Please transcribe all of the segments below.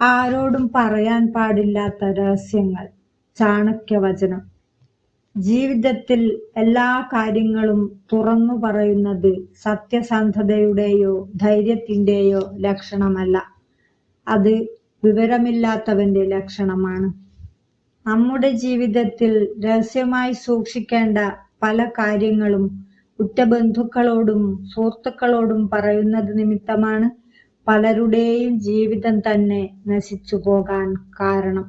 ആരോടും പറയാൻ പാടില്ലാത്ത രഹസ്യങ്ങൾ. ചാണക്യവചനം. ജീവിതത്തിൽ എല്ലാ കാര്യങ്ങളും തുറന്നു പറയുന്നത് സത്യസന്ധതയുടെയോ ധൈര്യത്തിന്റെയോ ലക്ഷണമല്ല. അത് വിവരമില്ലാത്തവന്റെ ലക്ഷണമാണ്. നമ്മുടെ ജീവിതത്തിൽ രഹസ്യമായി സൂക്ഷിക്കേണ്ട പല കാര്യങ്ങളും ഉറ്റബന്ധുക്കളോടും സുഹൃത്തുക്കളോടും പറയുന്നത് നിമിത്തമാണ് പലരുടെയും ജീവിതം തന്നെ നശിച്ചു പോകാൻ കാരണം.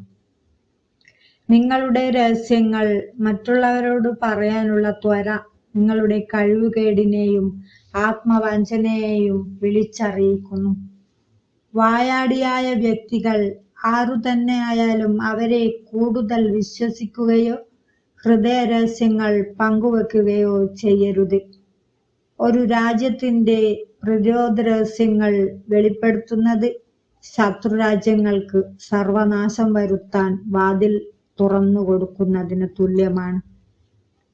നിങ്ങളുടെ രഹസ്യങ്ങൾ മറ്റുള്ളവരോട് പറയാനുള്ള ത്വര നിങ്ങളുടെ കഴിവുകേടിനെയും ആത്മവഞ്ചനയെയും വിളിച്ചറിയിക്കുന്നു. വായാടിയായ വ്യക്തികൾ ആരു തന്നെ ആയാലും അവരെ കൂടുതൽ വിശ്വസിക്കുകയോ ഹൃദയ രഹസ്യങ്ങൾ പങ്കുവെക്കുകയോ ചെയ്യരുത്. ഒരു രാജ്യത്തിന്റെ പ്രതിരോധ രഹസ്യങ്ങൾ വെളിപ്പെടുത്തുന്നത് ശത്രുരാജ്യങ്ങൾക്ക് സർവനാശം വരുത്താൻ വാതിൽ തുറന്നു കൊടുക്കുന്നതിന് തുല്യമാണ്.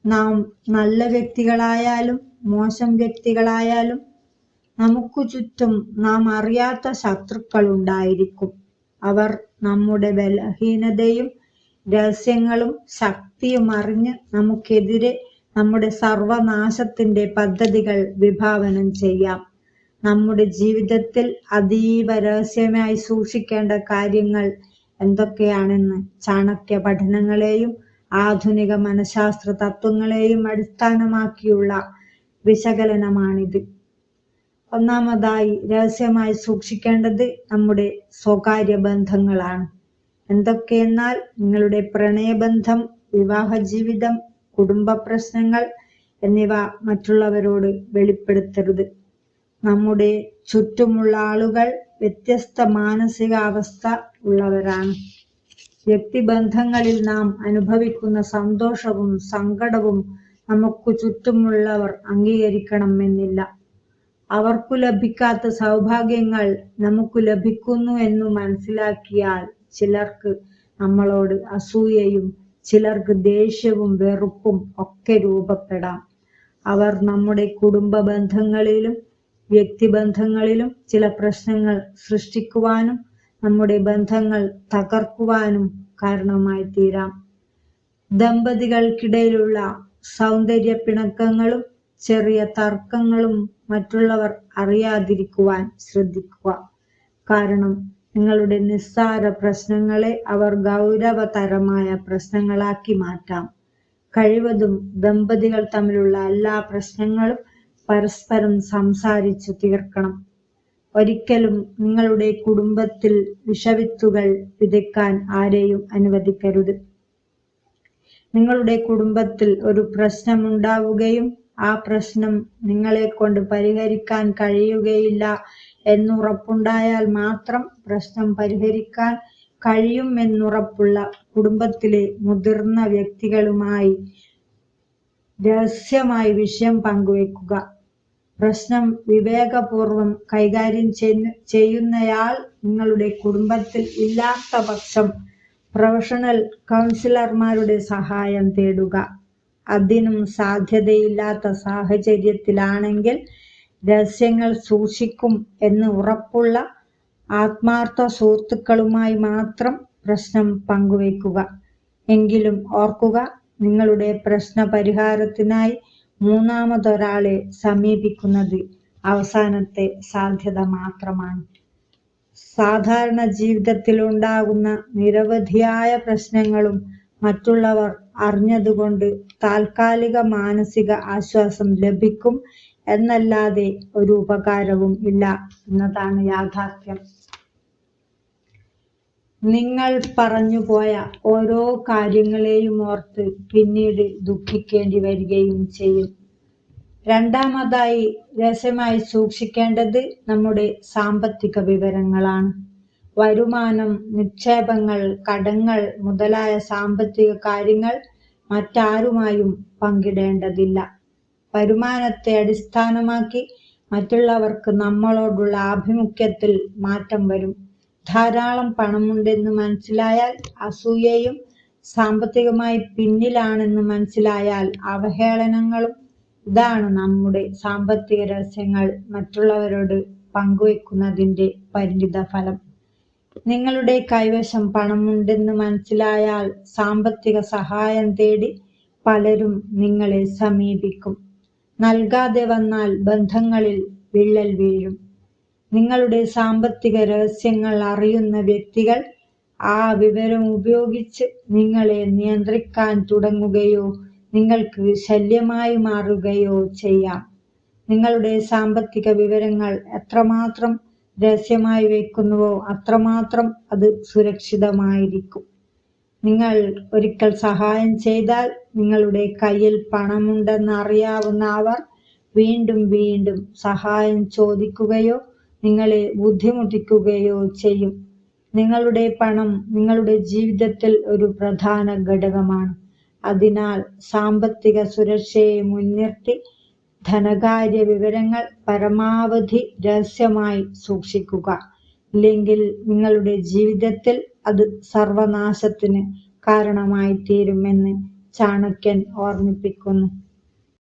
നാം നല്ല വ്യക്തികളായാലും മോശം വ്യക്തികളായാലും നമുക്ക് ചുറ്റും നാം അറിയാത്ത ശത്രുക്കൾ ഉണ്ടായിരിക്കും. അവർ നമ്മുടെ ബലഹീനതയും രഹസ്യങ്ങളും ശക്തിയും അറിഞ്ഞ് നമുക്കെതിരെ നമ്മുടെ സർവനാശത്തിന്റെ പദ്ധതികൾ വിഭാവനം ചെയ്യാം. നമ്മുടെ ജീവിതത്തിൽ അതീവ രഹസ്യമായി സൂക്ഷിക്കേണ്ട കാര്യങ്ങൾ എന്തൊക്കെയാണെന്ന് ചാണക്യ പഠനങ്ങളെയും ആധുനിക മനഃശാസ്ത്ര തത്വങ്ങളെയും അടിസ്ഥാനമാക്കിയുള്ള വിശകലനമാണിത്. ഒന്നാമതായി രഹസ്യമായി സൂക്ഷിക്കേണ്ടത് നമ്മുടെ സ്വകാര്യ ബന്ധങ്ങളാണ്. എന്തൊക്കെയെന്നാൽ നിങ്ങളുടെ പ്രണയബന്ധം വിവാഹ ജീവിതം കുടുംബ പ്രശ്നങ്ങൾ എന്നിവ മറ്റുള്ളവരോട് വെളിപ്പെടുത്തരുത്. നമ്മുടെ ചുറ്റുമുള്ള ആളുകൾ വ്യത്യസ്ത മാനസികാവസ്ഥ ഉള്ളവരാണ്. വ്യക്തിബന്ധങ്ങളിൽ നാം അനുഭവിക്കുന്ന സന്തോഷവും സങ്കടവും നമുക്ക് ചുറ്റുമുള്ളവർ അംഗീകരിക്കണമെന്നില്ല. അവർക്കു ലഭിക്കാത്ത സൗഭാഗ്യങ്ങൾ നമുക്ക് ലഭിക്കുന്നു എന്ന് മനസ്സിലാക്കിയാൽ ചിലർക്ക് നമ്മളോട് അസൂയയും ചിലർക്ക് ദേഷ്യവും വെറുപ്പും ഒക്കെ രൂപപ്പെടാം. അവർ നമ്മുടെ കുടുംബ ബന്ധങ്ങളിലും വ്യക്തിബന്ധങ്ങളിലും ചില പ്രശ്നങ്ങൾ സൃഷ്ടിക്കുവാനും നമ്മുടെ ബന്ധങ്ങൾ തകർക്കുവാനും കാരണമായി തീരാം ദമ്പതികൾക്കിടയിലുള്ള സൗന്ദര്യ പിണക്കങ്ങളും ചെറിയ തർക്കങ്ങളും മറ്റുള്ളവർ അറിയാതിരിക്കുവാൻ ശ്രദ്ധിക്കുക. കാരണം നിങ്ങളുടെ നിസ്സാര പ്രശ്നങ്ങളെ അവർ ഗൗരവതരമായ പ്രശ്നങ്ങളാക്കി മാറ്റാം. കഴിവതും ദമ്പതികൾ തമ്മിലുള്ള എല്ലാ പ്രശ്നങ്ങളും പരസ്പരം സംസാരിച്ചു തീർക്കണം. ഒരിക്കലും നിങ്ങളുടെ കുടുംബത്തിൽ വിഷവിത്തുകൾ വിതയ്ക്കാൻ ആരെയും അനുവദിക്കരുത്. നിങ്ങളുടെ കുടുംബത്തിൽ ഒരു പ്രശ്നമുണ്ടാവുകയും ആ പ്രശ്നം നിങ്ങളെ കൊണ്ട് പരിഹരിക്കാൻ കഴിയുകയില്ല എന്നുറപ്പുണ്ടായാൽ മാത്രം പ്രശ്നം പരിഹരിക്കാൻ കഴിയും എന്നുറപ്പുള്ള കുടുംബത്തിലെ മുതിർന്ന വ്യക്തികളുമായി രഹസ്യമായി വിഷയം പങ്കുവെക്കുക. പ്രശ്നം വിവേകപൂർവം കൈകാര്യം ചെയ്യുന്ന- ചെയ്യുന്നയാൾ നിങ്ങളുടെ കുടുംബത്തിൽ ഇല്ലാത്ത പക്ഷം പ്രൊഫഷണൽ കൗൺസിലർമാരുടെ സഹായം തേടുക. അതിനും സാധ്യതയില്ലാത്ത സാഹചര്യത്തിലാണെങ്കിൽ രഹസ്യങ്ങൾ സൂക്ഷിക്കും എന്ന് ഉറപ്പുള്ള ആത്മാർത്ഥ സുഹൃത്തുക്കളുമായി മാത്രം പ്രശ്നം പങ്കുവയ്ക്കുക. എങ്കിലും ഓർക്കുക നിങ്ങളുടെ പ്രശ്ന പരിഹാരത്തിനായി മൂന്നാമതൊരാളെ സമീപിക്കുന്നത് അവസാനത്തെ സാധ്യത മാത്രമാണ്. സാധാരണ ജീവിതത്തിൽ ഉണ്ടാകുന്ന നിരവധിയായ പ്രശ്നങ്ങളും മറ്റുള്ളവർ അറിഞ്ഞതുകൊണ്ട് താൽക്കാലിക മാനസിക ആശ്വാസം ലഭിക്കും എന്നല്ലാതെ ഒരു ഉപകാരവും ഇല്ല എന്നതാണ് യാഥാർത്ഥ്യം. നിങ്ങൾ പറഞ്ഞുപോയ ഓരോ കാര്യങ്ങളെയും ഓർത്ത് പിന്നീട് ദുഃഖിക്കേണ്ടി വരികയും ചെയ്യും. രണ്ടാമതായി രഹസ്യമായി സൂക്ഷിക്കേണ്ടത് നമ്മുടെ സാമ്പത്തിക വിവരങ്ങളാണ്. വരുമാനം നിക്ഷേപങ്ങൾ കടങ്ങൾ മുതലായ സാമ്പത്തിക കാര്യങ്ങൾ മറ്റാരുമായും പങ്കിടേണ്ടതില്ല. വരുമാനത്തെ അടിസ്ഥാനമാക്കി മറ്റുള്ളവർക്ക് നമ്മളോടുള്ള ആഭിമുഖ്യത്തിൽ മാറ്റം വരും. ധാരാളം പണമുണ്ടെന്ന് മനസ്സിലായാൽ അസൂയയും സാമ്പത്തികമായി പിന്നിലാണെന്ന് മനസ്സിലായാൽ അവഹേളനങ്ങളും ഇതാണ് നമ്മുടെ സാമ്പത്തിക രഹസ്യങ്ങൾ മറ്റുള്ളവരോട് പങ്കുവെക്കുന്നതിന്റെ പരിണിത ഫലം. നിങ്ങളുടെ കൈവശം പണമുണ്ടെന്ന് മനസ്സിലായാൽ സാമ്പത്തിക സഹായം തേടി പലരും നിങ്ങളെ സമീപിക്കും. നൽകാതെ വന്നാൽ ബന്ധങ്ങളിൽ വിള്ളൽ വീഴും. നിങ്ങളുടെ സാമ്പത്തിക രഹസ്യങ്ങൾ അറിയുന്ന വ്യക്തികൾ ആ വിവരം ഉപയോഗിച്ച് നിങ്ങളെ നിയന്ത്രിക്കാൻ തുടങ്ങുകയോ നിങ്ങൾക്ക് ശല്യമായി മാറുകയോ ചെയ്യാം. നിങ്ങളുടെ സാമ്പത്തിക വിവരങ്ങൾ എത്രമാത്രം രഹസ്യമായി വെക്കുന്നുവോ അത്രമാത്രം അത് സുരക്ഷിതമായിരിക്കും. നിങ്ങൾ ഒരിക്കൽ സഹായം ചെയ്താൽ നിങ്ങളുടെ കയ്യിൽ പണമുണ്ടെന്ന് അറിയാവുന്ന അവർ വീണ്ടും വീണ്ടും സഹായം ചോദിക്കുകയോ നിങ്ങളെ ബുദ്ധിമുട്ടിക്കുകയോ ചെയ്യും. നിങ്ങളുടെ പണം നിങ്ങളുടെ ജീവിതത്തിൽ ഒരു പ്രധാന ഘടകമാണ്. അതിനാൽ സാമ്പത്തിക സുരക്ഷയെ മുൻനിർത്തി ധനകാര്യ വിവരങ്ങൾ പരമാവധി രഹസ്യമായി സൂക്ഷിക്കുക. ഇല്ലെങ്കിൽ നിങ്ങളുടെ ജീവിതത്തിൽ അത് സർവനാശത്തിന് കാരണമായിത്തീരുമെന്ന് ചാണക്യൻ ഓർമ്മിപ്പിക്കുന്നു.